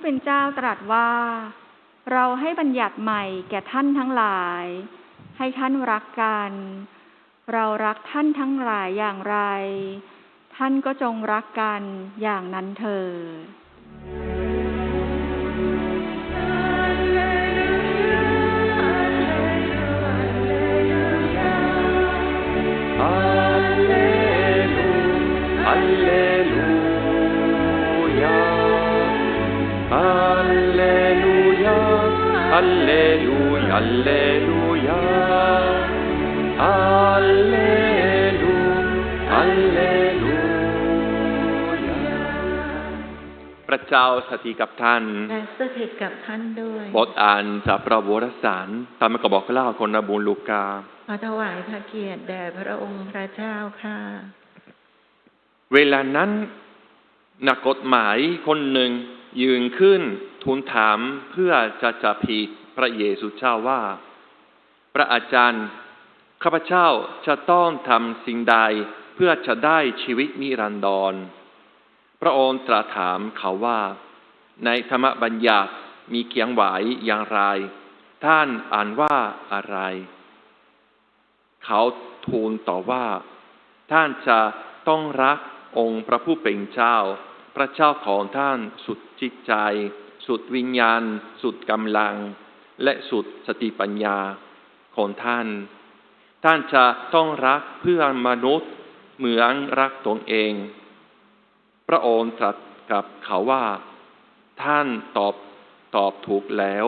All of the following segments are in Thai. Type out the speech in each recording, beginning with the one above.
ผู้เป็นเจ้าตรัสว่า เราให้บัญญัติใหม่แก่ท่านทั้งหลาย ให้ท่านรักกัน เรารักท่านทั้งหลายอย่างไร ท่านก็จงรักกันอย่างนั้นเถิด halleluja, halleluja, halleluja, halleluja พระเจ้าสถิตกับท่านและสถิตกับท่านด้วยบทอ่านจากพระวรสารตามกระบอกเล่าคนนบูลลูกาขอถวายพระเกียรติแด่พระองค์พระเจ้าค่ะ เวลานั้นนักกฎหมายคนหนึ่งยืนขึ้น ทูลถามเพื่อจะจับผิดพระเยซูเจ้าว่า พระอาจารย์ข้าพเจ้าจะต้องทำสิ่งใดเพื่อจะได้ชีวิตนิรันดร พระองค์ตรัสถามเขาว่า ในธรรมบัญญัติมีเขียนไว้อย่างไร ท่านอ่านว่าอะไร เขาทูลต่อว่า ท่านจะต้องรักองค์พระผู้เป็นเจ้า พระเจ้าของท่านสุดจิตใจ สุดวิญญาณ สุดกำลัง และสุดสติปัญญาของท่าน ท่านจะต้องรักเพื่อนมนุษย์เหมือนรักตนเอง พระองค์ตรัสกับเขาว่า ท่านตอบตอบถูกแล้ว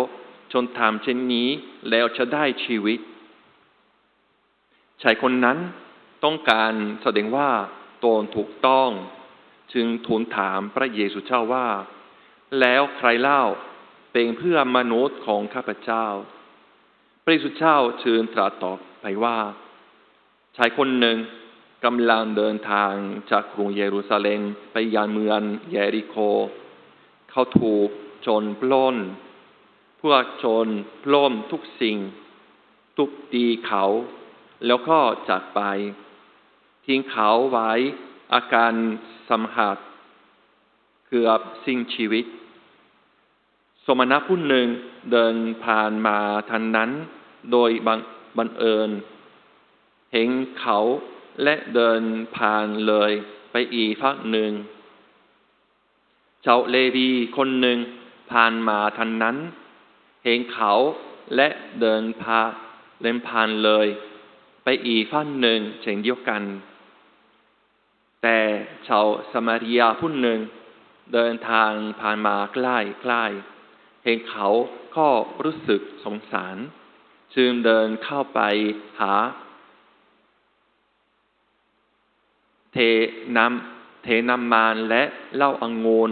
จนทำเช่นนี้แล้วจะได้ชีวิตชายคนนั้นต้องการแสดงว่าตนถูกต้อง จึงทูลถามพระเยซูเจ้าว่า แล้วใครเล่าเป็นเพื่อนมนุษย์ของข้าพเจ้า พระเยซูเจ้าจึงตรัสตอบไปว่าชายคนหนึ่งกำลังเดินทางจากกรุงเยรูซาเล็มไปยังเมืองเยริโค เขาถูกจรปล้น พวกจรปล้นทุกสิ่ง ทุบตีเขา แล้วก็จากไป ทิ้งเขาไว้อาการสาหัสเกือบสิ้นชีวิต สมณะผู้หนึ่งเดินผ่านมาทางนั้น โดยบังบังเอิญ เห็นเขาและเดินผ่านเลยไปอีกพักหนึ่งเจ้าเลวีคนหนึ่งผ่านมาทางนั้น เห็นเขาและเดินพาเดินผ่านเลย ไปอีกฝั่งหนึ่งเช่นเดียวกัน แต่ชาวสมาริยาผู้หนึ่ง เดินทางผ่านมาใกล้ใกล้ เห็นเขาก็รู้สึกสงสาร จึงเดินเข้าไปหา เทน้ำเทน้ำมันและเหล้าอังูน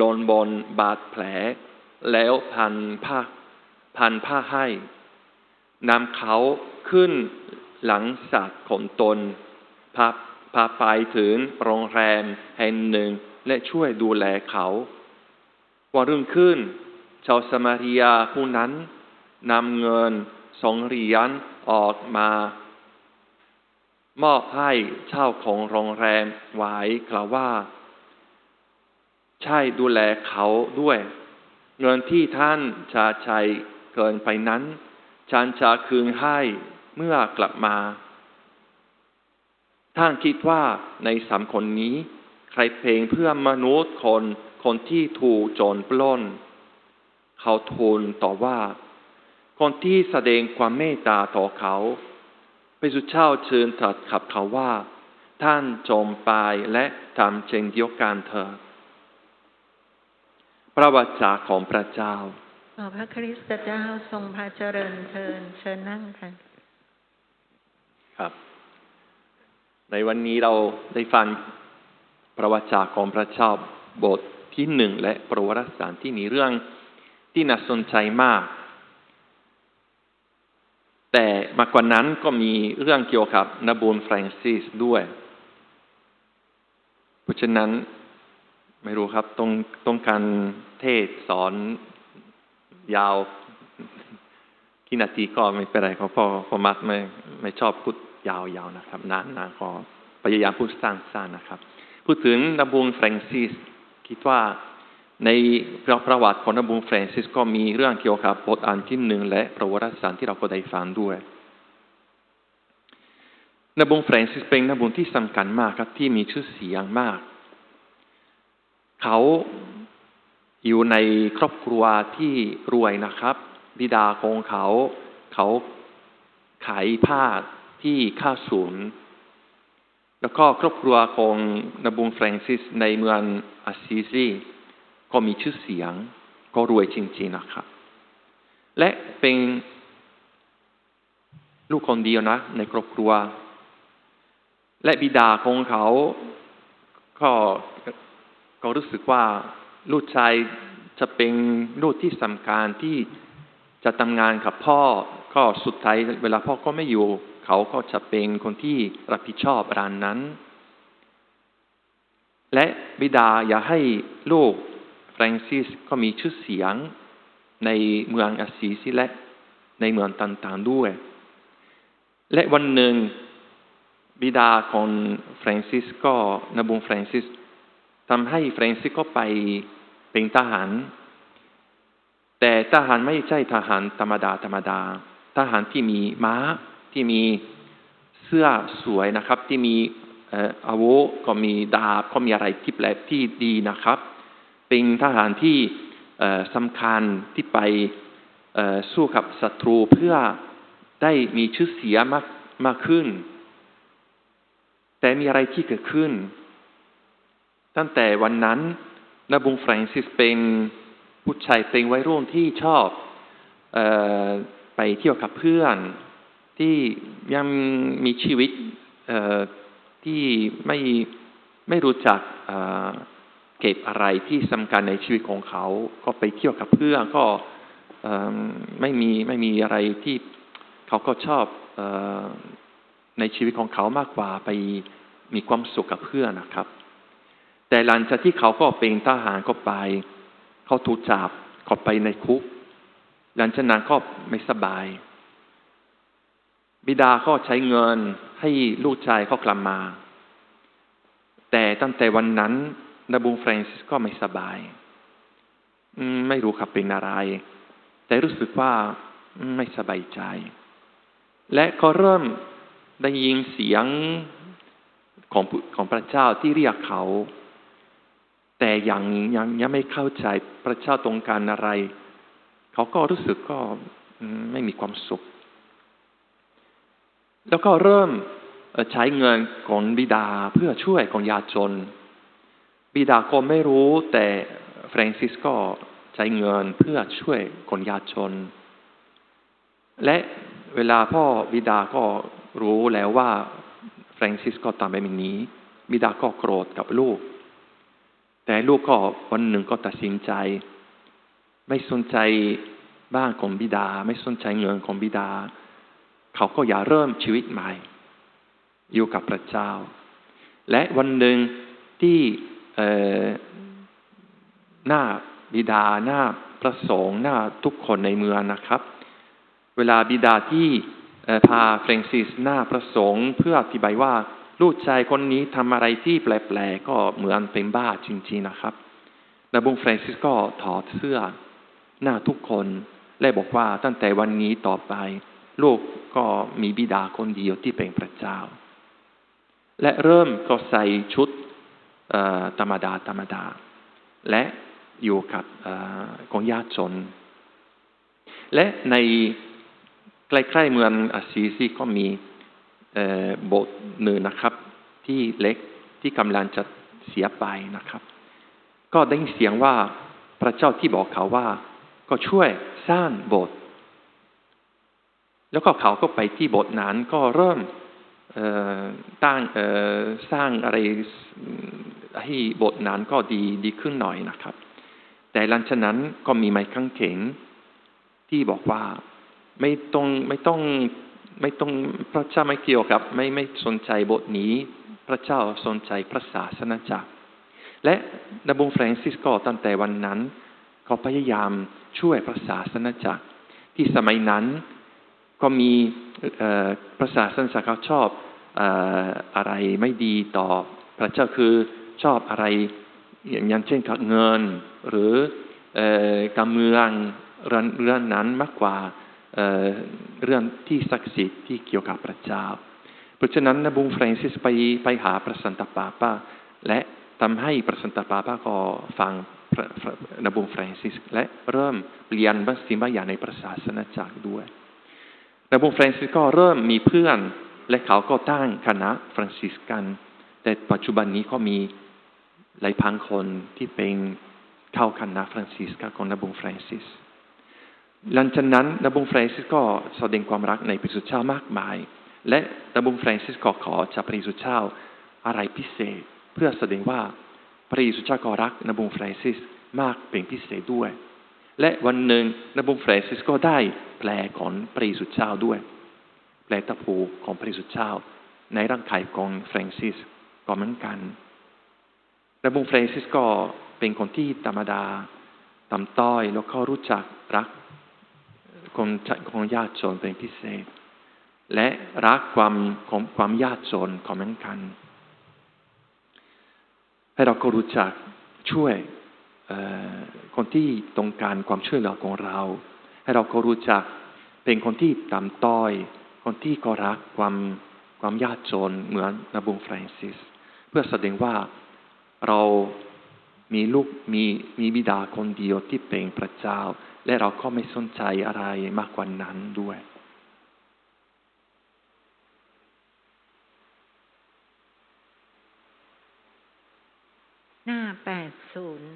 ลนบนบาดแผล แล้วพันผ้าพันผ้าให้นำเขาขึ้นหลังสัตว์ของตนพาพาไปถึงโรงแรมแห่งหนึ่งและช่วยดูแลเขา วันรุ่งขึ้น ชาวสมาริยาผู้นั้นนำเงินสองเหรียญออกมามอบให้เช่าของโรงแรมไว้กล่าวว่า ใช่ดูแลเขาด้วย เงินที่ท่านจะใช้เกินไปนั้นฉันจะคืนให้เมื่อกลับมา ท่านคิดว่าในสามคนนี้ ใครเพลงเพื่อมนุษย์คนคนที่ถูกโจรปล้น เขาทูลต่อว่า คนที่แสดงความเมตตาต่อเขาพระสุเจ้าเชิญตรัสขับเขาว่า ท่านจมไปและทำเช่นเดียวกันเถิดพระวจาของพระเจ้าขอพระคริสตเจ้าทรงพระเจริญเชิญเชิญนั่งค่ะครับ ในวันนี้เราได้ฟังประวัติศาสตร์ของพระเจ้าบทที่หนึ่งและประวัติศาสตร์ที่มีเรื่อง ที่น่าสนใจมาก แต่มากกว่านั้นก็มีเรื่องเกี่ยวกับนบูลแฟรงซิสด้วย เพราะฉะนั้นไม่รู้ครับต้องต้องการเทศสอนยาวกี่นาทีก็ไม่เป็นไรเขาพอพอมักไม่ไม่ชอบพูดยาวๆนะครับนานๆก็พยายามพูดสั้นๆนะครับ พูดถึงนบูลแฟรงซิสคิดว่า ในประวัติของนบูฟรานซิสก็มีเรื่องเกี่ยวกับบทอ่านที่หนึ่งและประวัติศาสตร์ที่เราก็ได้ฟังด้วยนบูฟรานซิสเป็นนบูที่สำคัญมากครับที่มีชื่อเสียงมาก เขาอยู่ในครอบครัวที่รวยนะครับ บิดาของเขาเขาขายผ้าที่ข้าศูนย์แล้วก็ครอบครัวของนบูฟรานซิสในเมืองอาซิซี ก็มีชื่อเสียง ก็รวยจริงๆนะครับ และเป็นลูกคนเดียวนะ ในครอบครัว และบิดาของเขา ก็ก็รู้สึกว่าลูกชายจะเป็นลูกที่สำคัญที่จะทำงานกับพ่อ ก็สุดท้ายเวลาพ่อก็ไม่อยู่ เขาก็จะเป็นคนที่รับผิดชอบร้านนั้น และบิดาอยากให้ลูก ฟรานซิสก็มีชื่อเสียงในเมืองอาซีซิและในเมืองต่างๆด้วย และวันหนึ่งบิดาของฟรานซิสก็นบุงฟรานซิสทำให้ฟรานซิสก็ไปเป็นทหาร แต่ทหารไม่ใช่ทหารธรรมดาธรรมดา ทหารที่มีม้าที่มีเสื้อสวยนะครับ ที่มีอาวุธก็มีดาบก็มีอะไรที่แปลกที่ดีนะครับ เป็นทหารที่สำคัญที่ไปสู้กับศัตรูเพื่อได้มีชื่อเสียงมากมากขึ้น แต่มีอะไรที่เกิดขึ้น ตั้งแต่วันนั้นนบุงฟรานซิสเป็นผู้ชายเป็นวัยรุ่นที่ชอบออไปเที่ยวกับเพื่อน ที่ยังมีชีวิตที่ไม่ไม่รู้จัก เก็บอะไรที่สำคัญในชีวิตของเขา ก็ไปเที่ยวกับเพื่อนก็ไม่มีไม่มีอะไรที่เขาก็ชอบอในชีวิตของเขามากกว่าไปมีความสุขกับเพื่อนนะครับ แต่หลังจากที่เขาก็เป็นทหารก็ไป เขาถูกจับเขาไปในคุก หลังจากนั้นก็ไม่สบาย บิดาก็ใช้เงินให้ลูกชายเขากลับมา แต่ตั้งแต่วันนั้น นบูฟรานซิสก็ไม่สบาย ไม่รู้ครับเป็นอะไร แต่รู้สึกว่าไม่สบายใจ และก็เริ่มได้ยินเสียงของของพระเจ้าที่เรียกเขา แต่ยังยังยังไม่เข้าใจพระเจ้าตรงการอะไร เขาก็รู้สึกก็ไม่มีความสุข แล้วก็เริ่มใช้เงินของบิดาเพื่อช่วยของยาจน บิดาก็ไม่รู้แต่ฟรานซิสก็ใช้เงินเพื่อช่วยคนยากจน และเวลาพ่อบิดาก็รู้แล้วว่าฟรานซิสก็ทำแบบนี้ บิดาก็โกรธกับลูก แต่ลูกก็วันหนึ่งก็ตัดสินใจ ไม่สนใจบ้านของบิดา ไม่สนใจเงินของบิดา เขาก็อยากเริ่มชีวิตใหม่ อยู่กับพระเจ้า และวันหนึ่งที่ หน้าบิดาหน้าพระสงฆ์หน้าทุกคนในเมืองนะครับ เวลาบิดาที่พาเฟรนซิสหน้าพระสงฆ์เพื่ออธิบายว่าลูกชายคนนี้ทำอะไรที่แปลกๆก็เหมือนเป็นบ้าจริงๆนะครับนบุงเฟรนซิสก็ถอดเสื้อหน้าทุกคน และบอกว่าตั้งแต่วันนี้ต่อไป ลูกก็มีบิดาคนเดียวที่เป็นพระเจ้า และเริ่มก็ใส่ชุด ธรรมดาธรรมดา และอยู่กับของญาติชนและในใกล้ๆเมืองอาซีซีก็มีโบสถ์หนึ่งนะครับ ที่เล็กที่กำลังจะเสียไปนะครับ ก็ได้เสียงว่าพระเจ้าที่บอกเขาว่า ก็ช่วยสร้างโบสถ์แล้วก็เขาก็ไปที่โบสถ์นั้นก็เริ่มตั้งสร้างอะไร ให้บสถ์นั้นก็ดีดีขึ้นหน่อยนะครับ แต่หลังจากนั้นก็มีไม้ข้างเข็งที่บอกว่าไม่ต้องไม่ต้องไม่ต้องพระเจ้าไม่เกี่ยวกับ ไม่ไม่สนใจบทนี้ พระเจ้าสนใจพระศาสนาจักร และนบุงฟรานซิสก็ตั้งแต่วันนั้น เขาพยายามช่วยพระศาสนาจักร ที่สมัยนั้นก็มีพระศาสนาจักรชอบอะไรไม่ดีต่อพระเจ้าคือ ชอบอะไร อย่างเช่นเงินหรืออการเมืองเรื่องนั้นมากกว่าเเรื่องที่ศักดิ์สิทธิ์ที่เกี่ยวกับพระเจ้า เพราะฉะนั้นนบุงเฟรนซิสไปไปหาประสันตปาปาและทำให้ประสันตปาปาก็ฟังนบุงเฟรนซิส และเริ่มเปลี่ยนบางสิ่งบางอย่างในประศาสนจักรด้วยนบุงเฟรนซิสก็เริ่มมีเพื่อน และเขาก็ตั้งคณะฟรานซิสกัน แต่ปัจจุบันนี้ก็มี หลายพันคนที่เป็นเข้าคณะฟรานซิสกของนบุงฟรานซิสหลังจากนั้นนบุงฟรานซิสก็แสดงความรักในพระเยซูเจ้ามากมาย และนบุงฟรานซิสก็ขอจากพระเยซูเจ้าอะไรพิเศษ เพื่อแสดงว่าพระเยซูเจ้าก็รักนบุงฟรานซิสมากเป็นพิเศษด้วย และวันหนึ่งนบุงฟรานซิสก็ได้แปลของพระเยซูเจ้าด้วยแปลตะปูของพระเยซูเจ้าในร่างกายของฟรานซิสก็เหมือนกัน นบุงเฟรนซิสก็เป็นคนที่ธรรมดาต่ำต้อยแล้วก็รู้จักรักคนของยากจนเป็นพิเศษ และรักความความยากจนของมือนกันให้เราก็รู้จักช่วยคนที่ต้องการความช่วยเหลือของเรา ให้เราก็รู้จักเป็นคนที่ต่ำต้อย คนที่ก็รักความความยากจนเหมือนนบุงฟรานซิส เพื่อแสดงว่า เรามีลูกมีมีบิดาคนเดียวที่เป็นพระเจ้า และเราก็ไม่สนใจอะไรมากกว่านั้นด้วย หน้าแปดศูนย์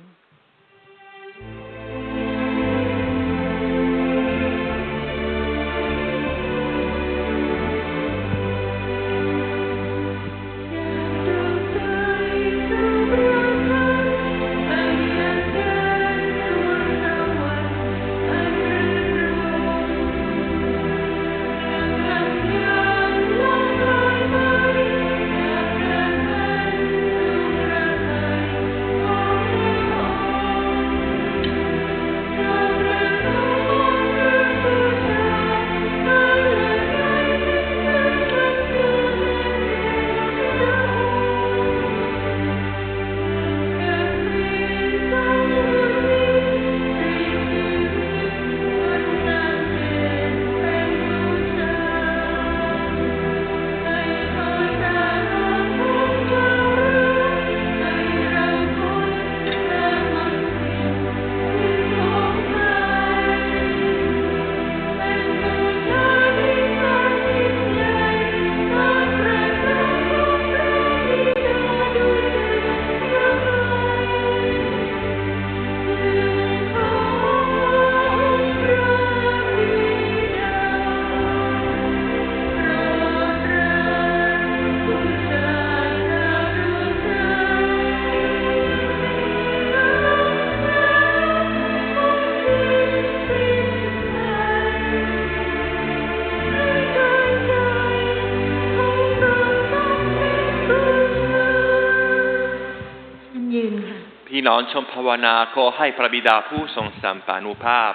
น้องชมภาวนาขอให้พระบิดาผู้ทรงสัมปานุภาพ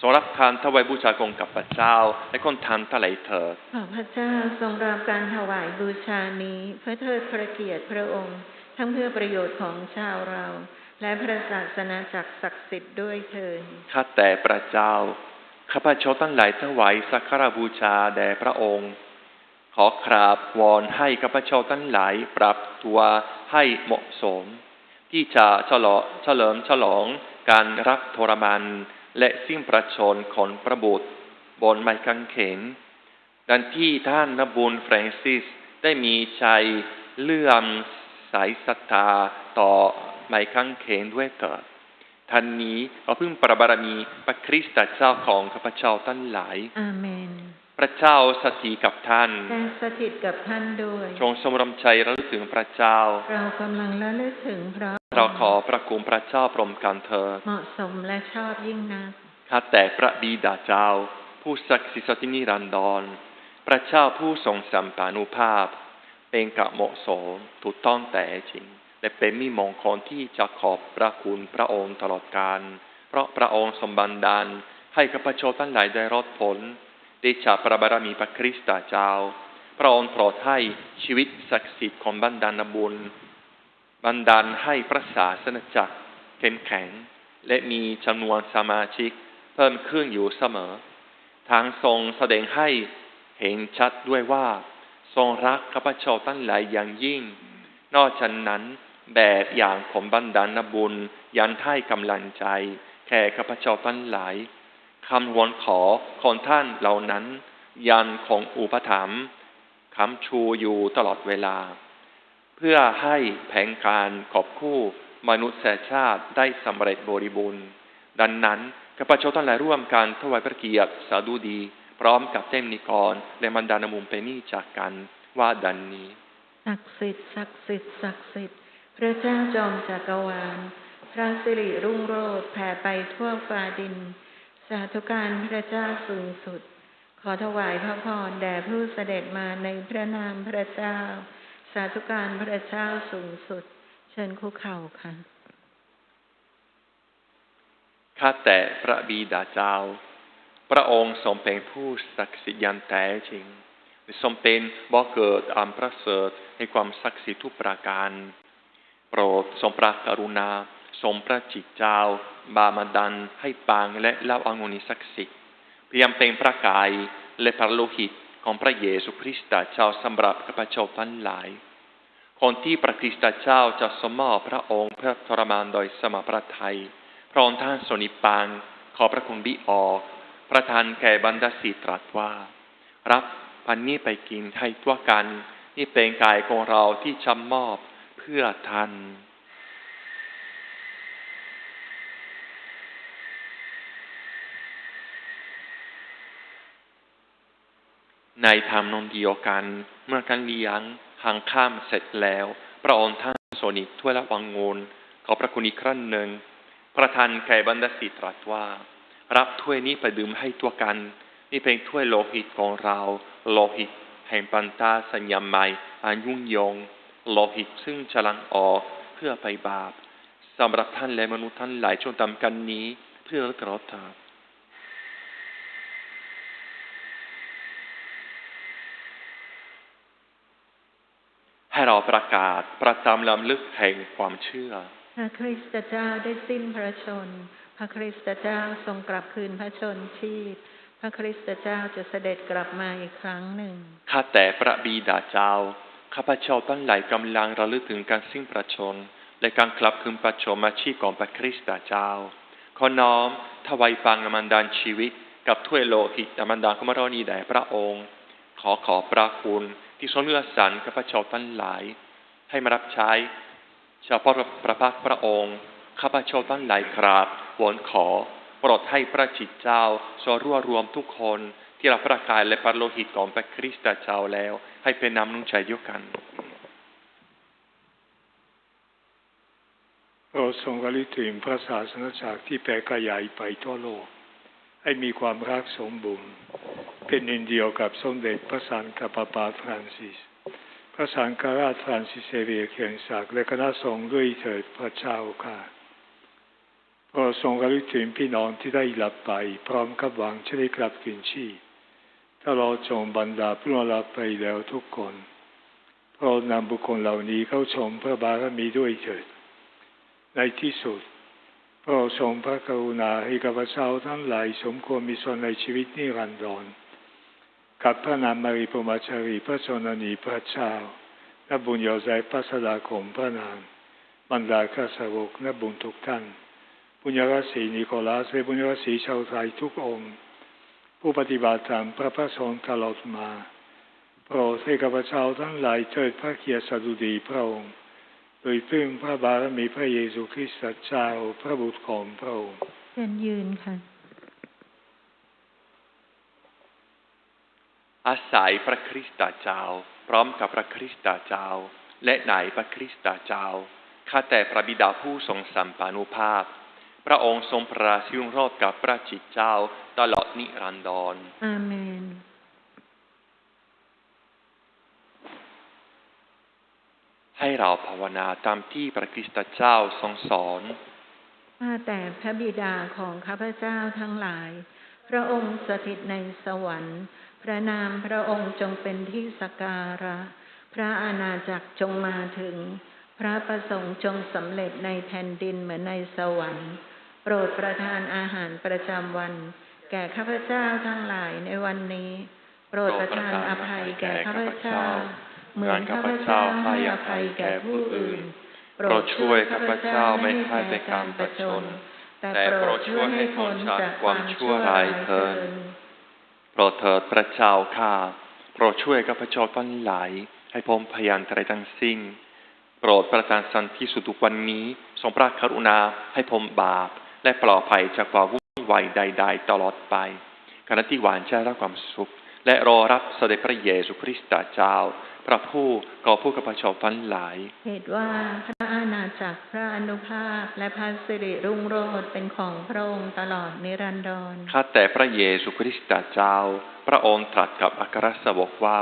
ทรงรับการถวายบูชากงกับพระเจ้า และคนทำทะเลเถิดขอพระเจ้าทรงรับการถวายบูชานี้เพื่อเทิดพระเกียรติพระองค์ ทั้งเพื่อประโยชน์ของชาวเรา และพระศาสนาจักรศักดิ์สิทธิ์ด้วยเถิดข้าแต่พระเจ้าข้าพเจ้าตั้งหลายถวายสักการะบูชาแด่พระองค์ ขอกราบวอนให้ข้าพเจ้าตั้งหลายปรับตัวให้เหมาะสม ที่จะฉลองเฉลิมฉลองการรับทรมานและสิ้นประชนของพระบุตรบนไม้กางเขนดังที่ท่านนบุญเฟรนซิสได้มีใจเลื่อมสายศรัทธาต่อไม้กางเขนด้วยเถิดท่านนี้เราพึ่งประบารมีพระคริสตเจ้าของข้าพเจ้าทั้งหลายอาเมนพระเจ้าสถิตกับท่านและสถิตกับท่านด้วยทรงสมรมใจระลึกถึงพระเจ้า เรากำลังระลึกถึงพระ เราขอประคุณพระเจ้าพรหมกันเถิดเหมาะสมและชอบยิ่งนักข้าแต่พระบิดาเจ้า ผู้ศักดิ์สิทธิ์ที่นิรันดร พระเจ้าผู้ทรงสัมปานุภาพ เป็นกะเหมาะสมถูกต้องแต่จริง และเป็นมีมงคลที่จะขอบพระคุณพระองค์ตลอดกาลเพราะพระองค์สมบันดาลให้ข้าพเจ้าทั้งหลายได้รอดพ้นได้จากพระบารมีพระคริสต์เจ้า พระองค์โปรดให้ชีวิตศักดิ์สิทธิ์ของบรรดาลบุญ บันดาลให้พระศาสนจักรเข้มแข็ง และมีจำนวนสมาชิกเพิ่มขึ้นอยู่เสมอ ทางทรงแสดงให้เห็นชัดด้วยว่า ทรงรักข้าพเจ้าตั้งหลายอย่างยิ่ง นอกจากนั้นแบบอย่างของบันดาลบุญยันให้กำลังใจ แก่ข้าพเจ้าตั้งหลายคำวอนขอของท่านเหล่านั้น ยันของอุปถัมภ์คำชูอยู่ตลอดเวลา เพื่อให้แผนการขอบคู่มนุษยชาติได้สำเร็จบริบูรณ์ ดังนั้นข้าพเจ้าทั้งหลายร่วมกันถวายพระเกียรติสาดุดี พร้อมกับเต้มนิกร และมันดานมุมเปนี่จากกันว่าดันนี้ศักดิ์สิทธิ์ศักดิ์สิทธิ์ศักดิ์สิทธิ์พระเจ้าจอมจักรวาล พระสิริรุ่งโรจน์แผ่ไปทั่วฟ้าดิน สาธุการพระเจ้าสูงสุด ขอถวายพระพรแด่ผู้เสด็จมาในพระนามพระเจ้าาธุการพระเจ้าสูงสุด เชิญคุกเข่าค่ะ ข้าแต่พระบิดาเจ้า พระองค์ทรงเป็นผู้ศักดิ์สิทธิ์อยันแท้จริงทรงเป็นบ่อเกิดอันประเสริฐให้ความศักดิ์สิทธิ์ทุกประการ โปรดทรงพระกรุณาทรงพระจิตเจ้า บามาดันให้ปางและเล่าอางุนิศักดิ์สิทธิ์เพียงเป็นพระกายและพระโลหิตของพระเยซูคริสต์เจ้าสำหรับข้าพเจ้าทั้งหลาย คนที่พระคริสต์เจ้าจะสมมอบพระองค์เพื่อทรมานโดยสมพระทัยพระองค์ท่านสนิปางขอพระคุณบิออกประทานแก่บรรดาศิตรัสว่า รับพันนี้ไปกินให้ทั่วกัน นี่เป็นกายของเราที่จำมอบเพื่อท่านในธรรมนองเดียวกัน เมื่อการเลี้ยง หางข้ามเสร็จแล้ว พระองค์ท่านโสนิถ้วยละวังงูลขอพระคุณอีกครั้งหนึ่ง ประทานแก่บรรดาศิษย์ตรัสว่า รับถ้วยนี้ไปดื่มให้ตัวกัน นี่เป็นถ้วยโลหิตของเรา โลหิต แห่งปันตาสัญญาใหม่อันยุ่งยง โลหิตซึ่งฉลังออกเพื่อไปบาปสำหรับท่านและมนุษย์ท่านหลายจงทำกันนี้ เพื่อกระทำ ให้เราประกาศประจำลำลึกแห่งความเชื่อ พระคริสต์เจ้าได้สิ้นพระชน พระคริสต์เจ้าทรงกลับคืนพระชนชีพ พระคริสต์เจ้าจะเสด็จกลับมาอีกครั้งหนึ่ง ข้าแต่พระบิดาเจ้า ข้าพเจ้าตั้งหลายกำลังระลึกถึงการสิ้นประชน และการกลับคืนประชนมาชีพของพระคริสต์เจ้า ขอน้อมถวายฟังอมันดานชีวิต กับถ้วยโลหิตอมันดานขมรณีแด่พระองค์ ขอขอพระคุณ ที่ทรงเลือกสรรข้าพเจ้าตั้งหลาย ให้มารับใช้เฉพาะพระพักพระองค์ข้าพเจ้าตั้งหลายกราบวอนขอโปรดให้พระจิตเจ้าทรงรวบรวมทุกคนที่รับประกายและพระโลหิตของพระคริสต์เจ้าแล้ว ให้เป็นน้ำนุ่งใจเดียวกันเราทรงระลึกถึงพระศาสนจักรที่แผ่ขยายไปทั่วโลก ให้มีความรักสมบูรณ์ เป็นหนึ่งเดียวกับสมเด็จพระสังฆปาปาฟรานซิส พระสังฆราชฟรานซิสเซเวียเขียนศักและคณะสงฆ์ด้วยเถิดพระเจ้าค่ะเราทรงระลึกถึงพี่น้องที่ได้หลับไป พร้อมกับหวังจะได้กลับคืนชีพถ้าเราจงบรรดาผู้ล่วงลับไปแล้วทุกคนเรานำบุคคลเหล่านี้เข้าชมพระบารมีด้วยเถิด ในที่สุดพระทรงพระกรุณาให้กับพระเจ้าทั้งหลายสมควรมีส่วนในชีวิตนิรันดร กับพระนามมารีพรหมจารีพระชนนีพระเจ้าและบุญยอใจพระสดาคมพระนามบรรดาข้าสาวกและบุญทุกท่านบุญยราศีนิโคลัสและบุญยราศีชาวไทยทุกองค์ ผู้ปฏิบัติตามพระประสงค์ตลอดมาโปรดให้กับพระเจ้าทั้งหลายเทิดพระเกียรติสดุดีพระองค์ โดยพึ่งพระบารมีพระเยซูคริสต์เจ้าพระบุตรของพระองค์เชิญยืนค่ะ อาศัยพระคริสต์เจ้า พร้อมกับพระคริสต์เจ้า และในพระคริสต์เจ้าข้าแต่พระบิดาผู้ทรงสัมปานุภาพ พระองค์ทรงประสิรุ่งโรจน์กับพระจิตเจ้าตลอดนิรันดรอาเมนให้เราภาวนาตามที่พระคริสต์เจ้าทรงสอนข้าแต่พระบิดาของข้าพเจ้าทั้งหลาย พระองค์สถิตในสวรรค์ พระนามพระองค์จงเป็นที่สกการะ พระอาณาจักรจงมาถึง พระประสงค์จงสำเร็จในแผ่นดินเหมือนในสวรรค์ โปรดประทานอาหารประจำวัน แก่ข้าพเจ้าทั้งหลายในวันนี้ โปรดประทานอภัยแก่ข้าพเจ้า เหมือนข้าพเจ้าให้อภัยแก่ผู้อื่น โปรดช่วยข้าพเจ้าไม่ให้ไปการประชน แต่โปรดช่วยให้พ้นจากความชั่วร้ายเถิด รดเถิดพระเจ้าข้าโปรดช่วยข้าพเจ้าทั้งหลาย ให้พ้นพยานตรทั้งสิ้นโปรดประทานสันติสุขทุกวันนี้ทรงพระกรุณาให้พ้นบาป และปลอดภัยจากความวุ่นวายใด ๆ ตลอดไปขณะที่หวานแช่รับความสุข และรอรับเสด็จพระเยซูคริสต์เจ้า พระผู้ก่อผู้ข้าพเจ้าทั้งหลาย เหตุว่าพระอาณาจักรพระอนุภาพและพระสิริรุ่งโรจน์เป็นของพระองค์ตลอดนิรันดรข้าแต่พระเยซูคริสต์เจ้า พระองค์ตรัสกับอัครสาวกว่า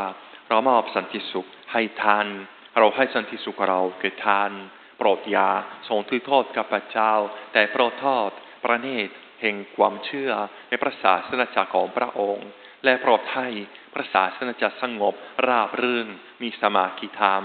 เรามอบสันติสุขให้ท่าน เราให้สันติสุขเราแก่ท่าน โปรดอยาทรงถือโทษกับพระเจ้า แต่โปรดทอดประเนตรแห่งความเชื่อในพระศาสนาจักรของพระองค์ และโปรดให้พระศาสนาจักรสงบราบรื่น มีสมาธิธรรม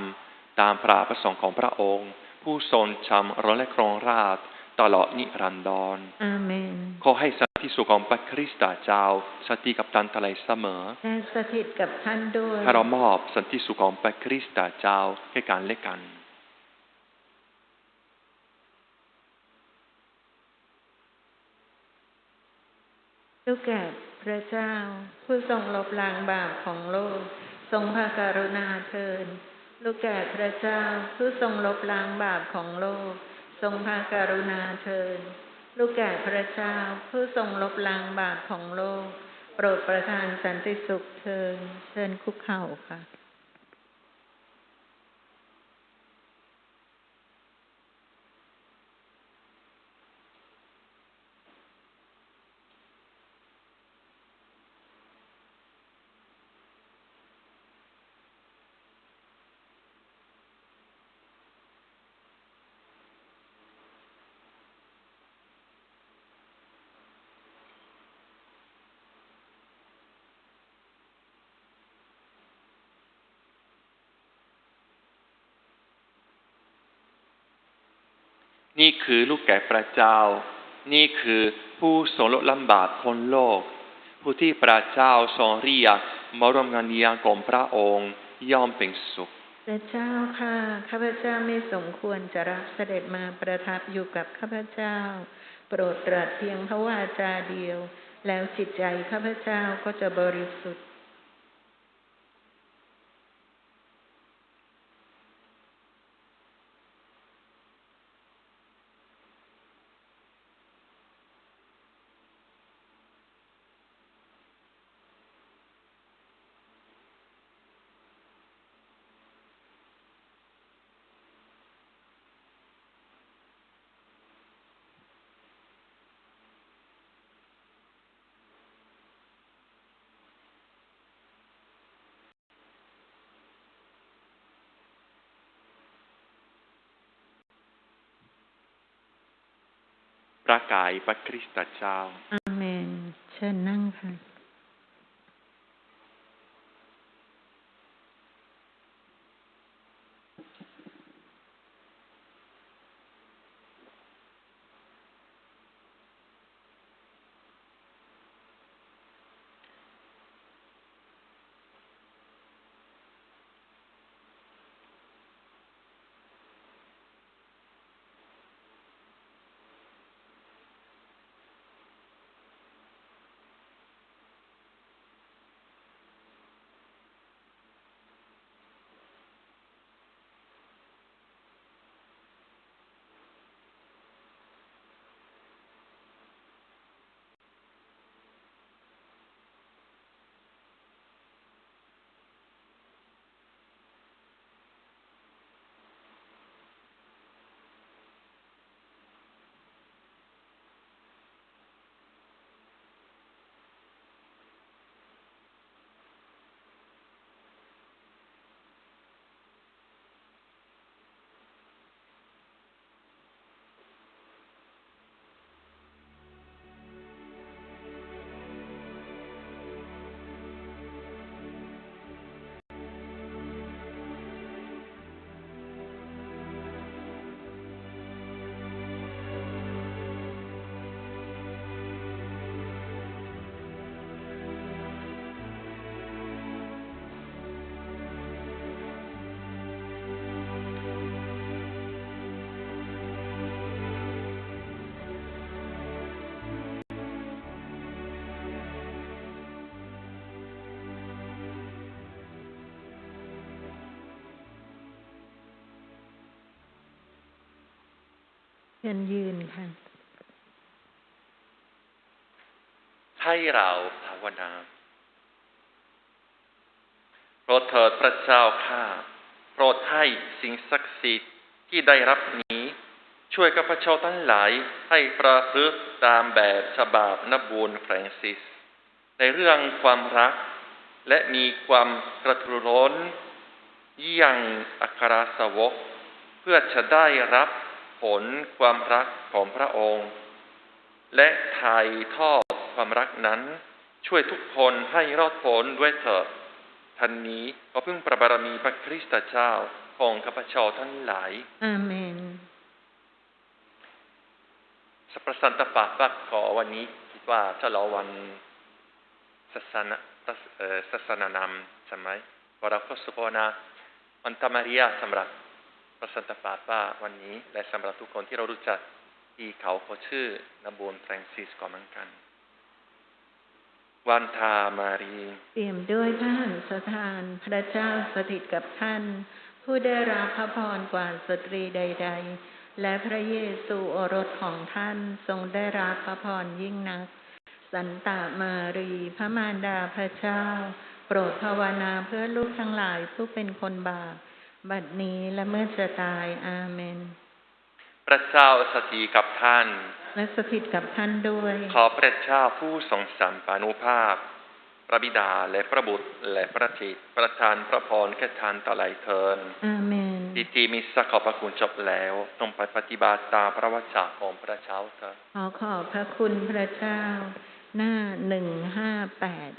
ตามพระประสงค์ของพระองค์ ผู้ทรงจำร้และครองราชย์ตลอดนิรันดรอาเมนขอให้สันติสุขของพระคริสต์เจ้าสถิตกับท่านทลายเสมอและสถิตกับท่านด้วยให้เรามอบสันติสุขของพระคริสต์เจ้าให้กันและกันลูกแก่ พระเจ้า ผู้ทรงลบล้างบาปของโลก ทรงพระกรุณาเทินลูกแก่พระเจ้า ผู้ทรงลบล้างบาปของโลก ทรงพระกรุณาเทินลูกแก่พระเจ้า ผู้ทรงลบล้างบาปของโลก โปรดประทานสันติสุขเทินเชิญคุกเข่าค่ะ นี่คือลูกแก่พระเจ้า นี่คือผู้ทรงลดลำบากคนโลก ผู้ที่พระเจ้าทรงเรียกมาร่วมงานเลี้ยงของพระองค์ย่อมเป็นสุข พระเจ้าค่ะ ข้าพเจ้าไม่สมควรจะรับเสด็จมาประทับอยู่กับข้าพเจ้า โปรดตรัสเพียงพระวาจาเดียว แล้วจิตใจข้าพเจ้าก็จะบริสุทธิ์ ระกายพระคริสต์เจ้าอาเมน เชิญนั่งค่ะ เชิญยืนค่ะ ให้เราภาวนาโปรดเถิดพระเจ้าข้าโปรดให้สิ่งศักดิ์สิทธิ์ที่ได้รับนี้ ช่วยกับพระเจ้าทั้งหลายให้ประพฤติตามแบบฉบับนบูลแฟรงซิส ในเรื่องความรัก และมีความกระตือร้นอย่างอัครสาวก เพื่อจะได้รับ ผลความรักของพระองค์ และถ่ายทอดความรักนั้น ช่วยทุกคนให้รอดพ้นด้วยเถิดท่านนี้ก็พึ่งพระบารมีพระคริสตเจ้าของข้าพเจ้าทั้งหลาย อาเมนสัพพสันตปาปักขอวันนี้คิดว่าฉลองวันศาสนาเอ่อศาสนานำใช่ไหมวเราก็สุภนาอันตมาริยาสำหรับพ ระสันตปาป้าวันนี้ และสำหรับทุกคนที่เรารู้จักที่เขาเขาชื่อนบูลแฟรงซิสก็เหมือนกัน วันทามารีเตรียมด้วยพระหันสถาน พระเจ้าสถิตกับท่าน ผู้ได้รับพระพรกว่าสตรีใด ๆ และพระเยซูโอรสของท่านทรงได้รับพระพรยิ่งนัก สันตามารีพระมารดาพระเจ้า โปรดภาวนาเพื่อลูกทั้งหลายผู้เป็นคนบาป บัดนี้และเมื่อจะตายอาเมน พระเจ้าสถิตกับท่าน และสถิตกับท่านด้วย ขอพระเจ้าผู้ทรงสัมปานุภาพ พระบิดาและพระบุตรและพระจิตรประทานพระพรแก่ท่านต่อไหลายเทินอาเมนพิธีมิสักขอบพระคุณจบแล้วต้องไปปฏิบัติตามพระวจนะของพระเจ้าเถิดขอขอบพระคุณพระเจ้า หน้าหนึ่งห้าแปด